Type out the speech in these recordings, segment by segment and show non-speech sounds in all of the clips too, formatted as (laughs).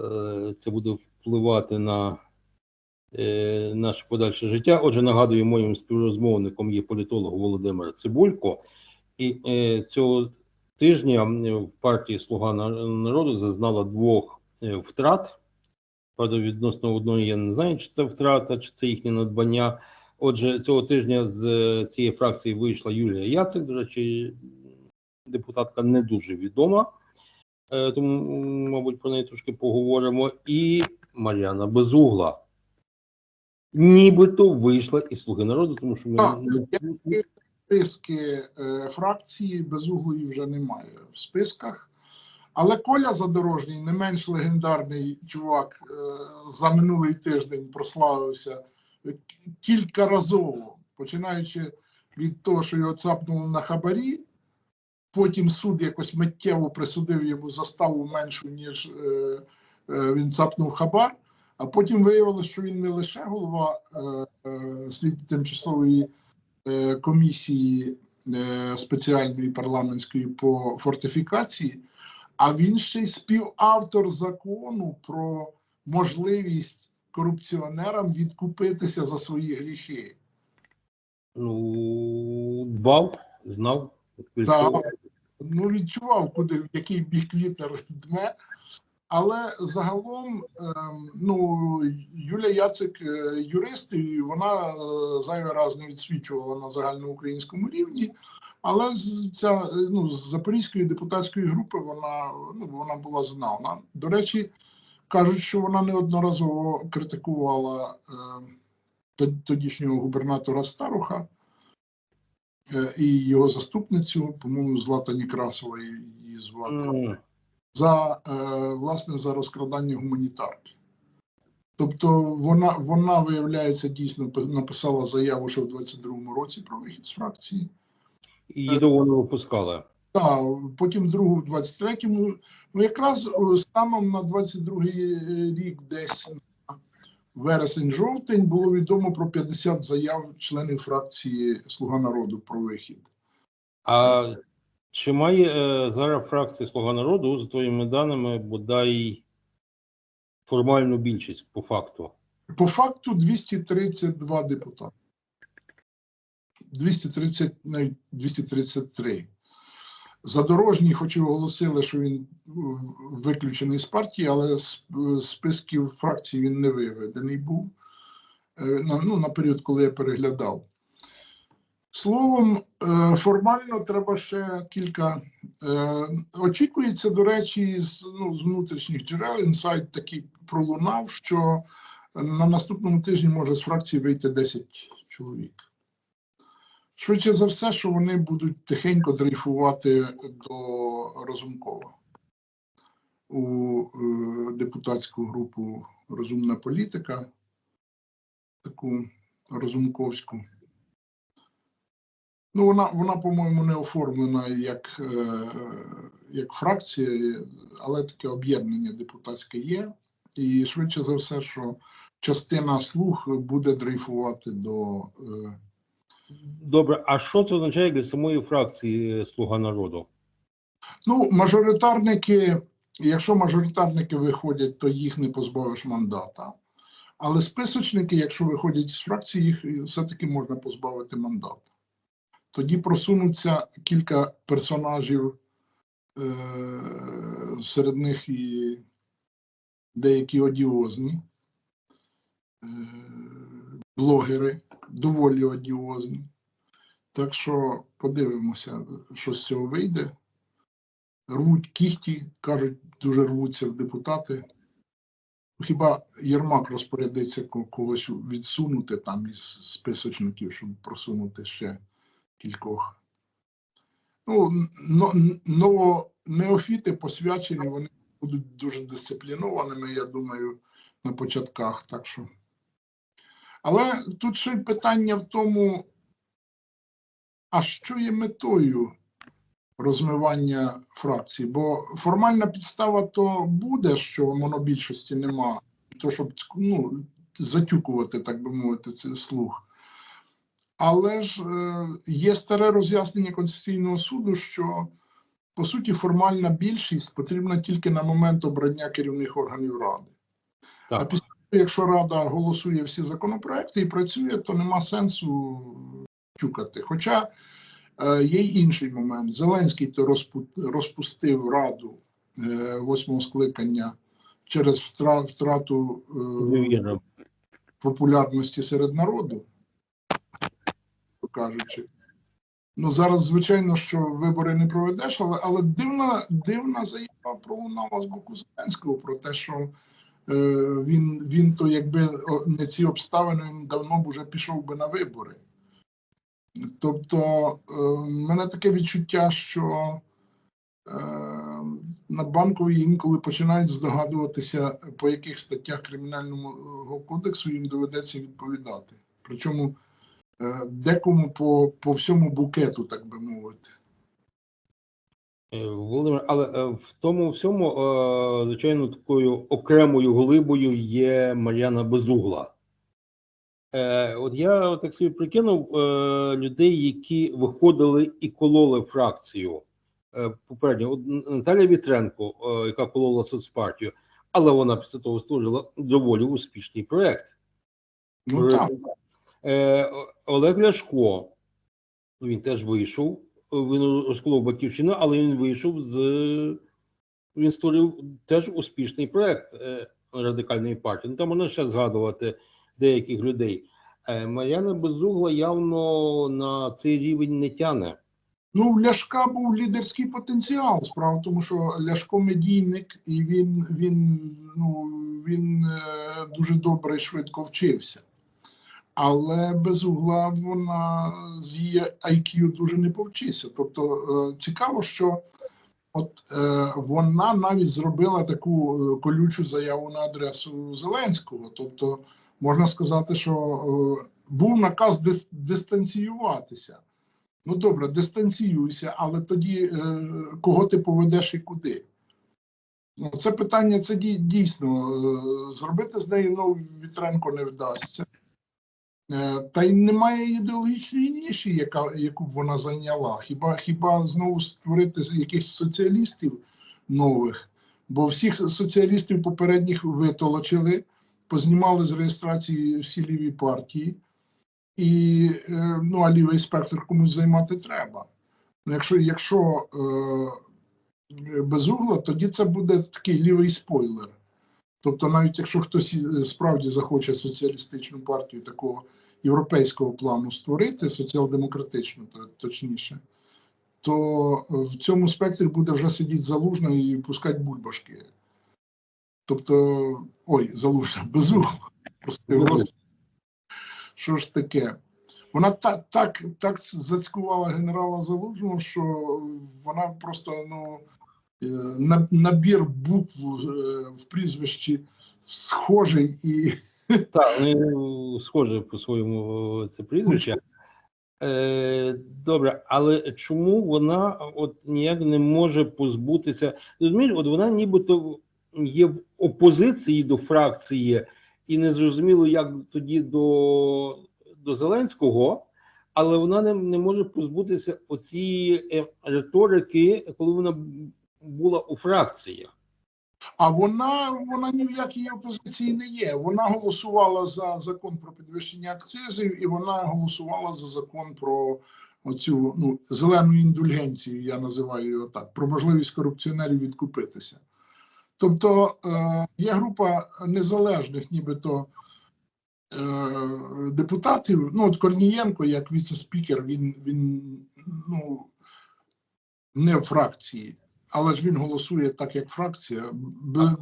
е, це буде впливати на е, наше подальше життя. Отже, нагадую, моїм співрозмовником є політолог Володимир Цибулько. І е, цього тижня в партії Слуга народу зазнала двох втрат. Правда, відносно одної я не знаю, чи це втрата, чи це їхнє надбання. Отже, цього тижня з цієї фракції вийшла Юлія Яцик, до речі, депутатка не дуже відома, тому, мабуть, про неї трошки поговоримо. І Мар'яна Безугла. Нібито вийшла із Слуги народу, тому що ми Так, не- списки е, фракції безуглої вже немає в списках. Але Коля Задорожній, не менш легендарний чувак, е, за минулий тиждень прославився к- кількаразово, починаючи від того, що його цапнули на хабарі. Потім суд якось миттєво присудив йому заставу меншу, ніж е, е, він цапнув хабар. А потім виявилося, що він не лише голова е, е, слід тимчасової комісії спеціальної парламентської по фортифікації, а він ще й співавтор закону про можливість корупціонерам відкупитися за свої гріхи. ну, дбав, знав. Так, ну відчував, куди в який бік вітер дме. Але загалом, ем, ну Юлія Яцик е, юрист, і вона е, зайвий раз не відсвічувала на загальноукраїнському рівні. Але з ця е, ну, з запорізької депутатської групи вона ну вона була знана. До речі, кажуть, що вона неодноразово критикувала е, тодішнього губернатора Старуха і його заступницю, по-моєму, Злата Некрасова її звати М, за е, власне за розкрадання гуманітарки. Тобто вона, вона виявляється, дійсно написала заяву ще в 22-му році про вихід з фракції. Її довго не випускали. Та потім другу в 23-му. Ну якраз е, станом на 22-й рік, десь вересень-жовтень, було відомо про 50 заяв членів фракції Слуга народу про вихід. А чи має е, зараз фракція Слуга народу, за твоїми даними, бодай формальну більшість по факту? По факту 232 депутати. 230, навіть 233. Задорожній, хоч і оголосили, що він виключений з партії, але з списків фракції він не виведений був е, на, ну, на період, коли я переглядав. Словом, е, формально треба ще кілька. е, Очікується, до речі, з, ну, з внутрішніх джерел інсайт такий пролунав, що на наступному тижні може з фракції вийти 10 чоловік. Швидше за все, що вони будуть тихенько дрейфувати до Розумкова у е, депутатську групу Розумна політика, таку розумковську. Ну, вона, вона по-моєму, не оформлена як, е, як фракція, але таке об'єднання депутатське є. І швидше за все, що частина слуг буде дрейфувати до. Е, Добре, а що це означає для самої фракції Слуга народу? Ну, мажоритарники, якщо мажоритарники виходять, то їх не позбавиш мандата. Але списочники, якщо виходять з фракції, їх все-таки можна позбавити мандата. Тоді просунуться кілька персонажів, е- серед них і деякі одіозні, е- блогери, доволі одіозні. Так що подивимося, що з цього вийде рвуть кіхті, кажуть, дуже рвуться в депутати. Хіба Єрмак розпорядиться когось відсунути там із списочників, щоб просунути ще кількох. Ну, но неофіти посвячені, вони будуть дуже дисциплінованими, я думаю, на початках. Так що. Але тут ще питання в тому, а що є метою розмивання фракцій, бо формальна підстава то буде, що монобільшості нема, то щоб ну, затюкувати, так би мовити, цей слух. Але ж е, є старе роз'яснення Конституційного суду, що по суті, формальна більшість потрібна тільки на момент обрання керівних органів ради. Так. того, якщо рада голосує всі законопроекти і працює, то нема сенсу тюкати. Хоча е, є й інший момент. Зеленський то розпустив раду е, восьмого скликання через втра- втрату е, популярності серед народу, кажучи. Ну, зараз, звичайно, що вибори не проведеш, але, але дивна, дивна заява пролунала з боку Зеленського про те, що він, він то, якби не ці обставини, він давно б уже пішов би на вибори. Тобто, е, в мене таке відчуття, що е, на банковій інколи починають здогадуватися, по яких статтях Кримінального кодексу їм доведеться відповідати. Причому е, декому по, по всьому букету, так би мовити. Е, Володимир, але е, в тому всьому, е, звичайно, такою окремою глибою є Мар'яна Безугла. От я так собі прикинув людей, які виходили і кололи фракцію. Попередньо, от Наталя Вітренко, яка колола соцпартію, але вона після того створила доволі успішний проєкт. Ну Олег Ляшко, він теж вийшов, він розколов батьківщину, але він вийшов з. Він створив теж успішний проект е, радикальної партії. Ну, там можна ще згадувати деяких людей. Е, Мар'яна Безугла явно на цей рівень не тяне. ну в Ляшка був лідерський потенціал. Справа в тому, що Ляшко медійник, і він, він, ну, він е, дуже добре і швидко вчився. Але без угла вона з її IQ дуже не повчиться. Тобто е, цікаво, що от е, вона навіть зробила таку е, колючу заяву на адресу Зеленського. Тобто, можна сказати, що був наказ дис- дистанціюватися. Ну добре, дистанціюйся, але тоді кого ти поведеш і куди? Ну, це питання це дійсно. Зробити з нею нову Вітренко не вдасться. Е, Та й немає ідеологічної ніші, яка, яку б вона зайняла. Хіба, хіба знову створити якихось соціалістів нових? Бо всіх соціалістів попередніх витолочили, познімали з реєстрації всі ліві партії, і е, ну, а лівий спектр комусь займати треба. Ну, Якщо, якщо е, без угла, тоді це буде такий лівий спойлер. Тобто, навіть якщо хтось е, справді захоче соціалістичну партію такого європейського плану створити, соціал-демократичну, то- точніше, то е, в цьому спектрі буде вже сидіти залужна і пускати бульбашки. Тобто, ой, залужна, без угла. Прости, Що ж таке? Вона так, так, так зацькувала генерала Залужного, що вона просто ну, набір букв е, в прізвищі схожий і (laughs) Так, вони схожі по своєму е, це прізвище. Е, добре, але чому вона от ніяк не може позбутися? Розумієш, от вона нібито є в опозиції до фракції, і не зрозуміло, як тоді до, до Зеленського, але вона не, не може позбутися оцієї е, риторики, коли вона була у фракції. А вона, вона ні в якій опозиції не є. Вона голосувала за закон про підвищення акцизів, і вона голосувала за закон про оцю ну, зелену індульгенцію, я називаю його так, про можливість корупціонерів відкупитися. Тобто е, є група незалежних, нібито е, депутатів. Ну, от Корнієнко, як віце-спікер, він, він ну, не в фракції але ж він голосує так, як фракція.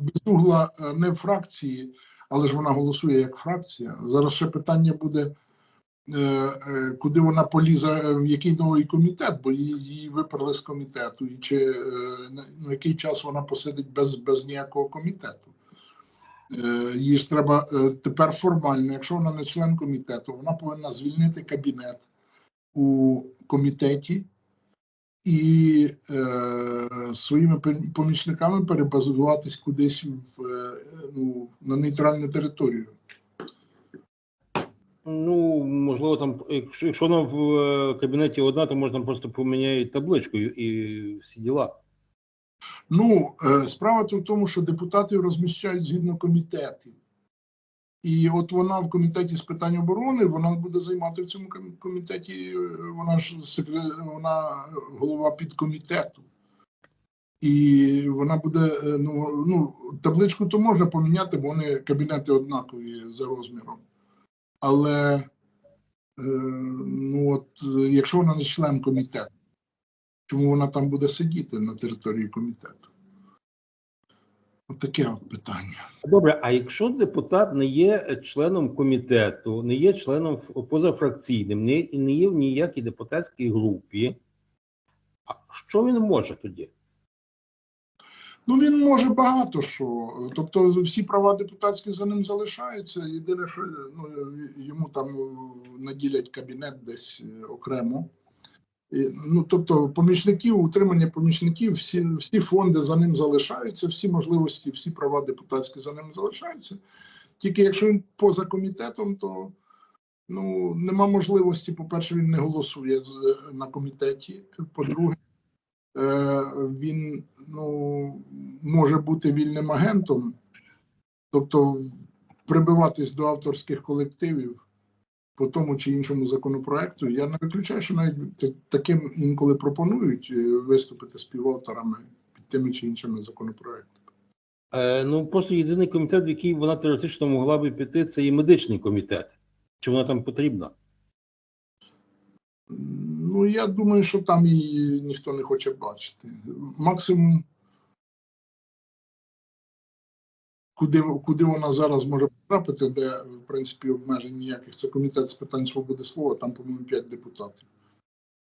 Безугла е, не в фракції, але ж вона голосує як фракція. Зараз ще питання буде, е, е, куди вона полізе, в який новий комітет, бо її, виперли з комітету, і чи на який час вона посидить без, без ніякого комітету. Їй ж треба тепер формально, якщо вона не член комітету, вона повинна звільнити кабінет у комітеті і е, своїми помічниками перебазуватись кудись в, е, ну, на нейтральну територію. Ну, можливо, там, якщо, якщо вона в е, кабінеті одна, то можна просто поміняти табличку і, всі діла. Ну, е, справа тут в тому, що депутатів розміщають згідно комітетів. І от вона в комітеті з питань оборони, вона буде займати в цьому комітеті, е, вона ж вона голова підкомітету. І вона буде, е, ну, ну, табличку то можна поміняти, бо вони кабінети однакові за розміром. Але е, ну, от, е, якщо вона не член комітету, чому вона там буде сидіти на території комітету? Таке от питання. Добре, а якщо депутат не є членом комітету, не є членом позафракційним, не, не є в ніякій депутатській групі, а що він може тоді? Ну, він може багато що. Тобто, всі права депутатські за ним залишаються. Єдине, що ну, йому там наділять кабінет десь е, окремо. Ну, тобто, помічників, утримання помічників, всі, всі фонди за ним залишаються, всі можливості, всі права депутатські за ним залишаються. Тільки якщо він поза комітетом, то ну, нема можливості, по-перше, він не голосує на комітеті. По-друге, е, він ну, може бути вільним агентом, тобто прибиватись до авторських колективів по тому чи іншому законопроекту. Я не виключаю, що навіть таким інколи пропонують е, виступити співавторами під тими чи іншими законопроектами. Е, ну просто єдиний комітет, в який вона теоретично могла би піти, це і медичний комітет. Чи вона там потрібна? Ну, я думаю, що там її ніхто не хоче бачити. Максимум, куди, куди вона зараз може потрапити, де, в принципі, обмежень ніяких, це комітет з питань свободи слова, там, по-моєму, 5 депутатів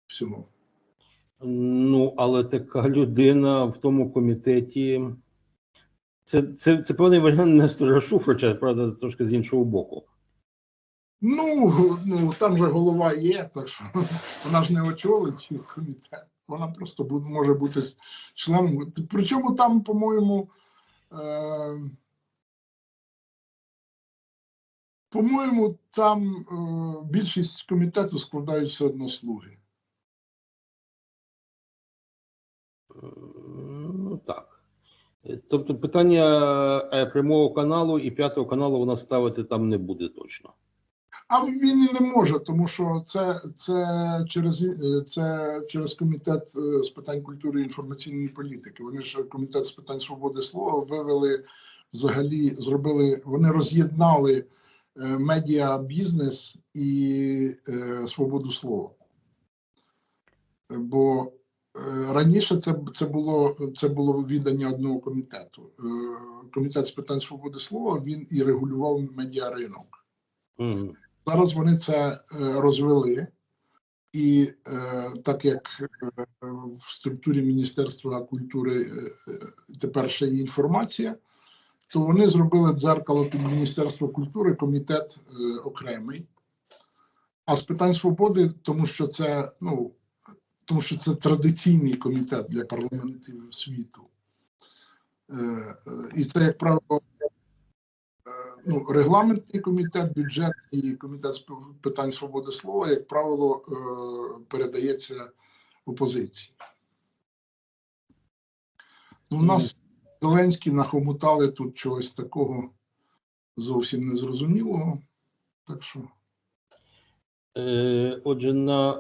всього. Ну, але така людина в тому комітеті. Це, це, це певний варіант Нестора Шуфрича, правда, трошки з іншого боку. Ну, ну там же голова є, так що (laughs) вона ж не очолить комітет. Вона просто буде, може бути членом. Причому там, по-моєму, е, по-моєму, там е, більшість комітету складають все одно слуги. Ну так. Е, Тобто питання е, прямого каналу і п'ятого каналу вона ставити там не буде точно. А він і не може, тому що це, це, через, е, це через комітет е, з питань культури і інформаційної політики. Вони ж комітет з питань свободи слова вивели взагалі, зробили, вони роз'єднали е, медіа бізнес і е, свободу слова. Бо е, раніше це, це було це було віддання одного комітету. Комітет з питань свободи слова він і регулював медіаринок. Мгм. Зараз вони це розвели, і е, так як в структурі Міністерства культури тепер ще є інформація, то вони зробили дзеркало під Міністерство культури, комітет е, окремий. А з питань свободи, тому що це ну тому що це традиційний комітет для парламентів світу. Е, е, І це, як правило, е, ну, регламентний комітет, бюджетний комітет з питань свободи слова, як правило, е, передається опозиції. Ну, у нас Зеленський нахомутали тут чогось такого зовсім незрозумілого. Так що. Е, Отже, на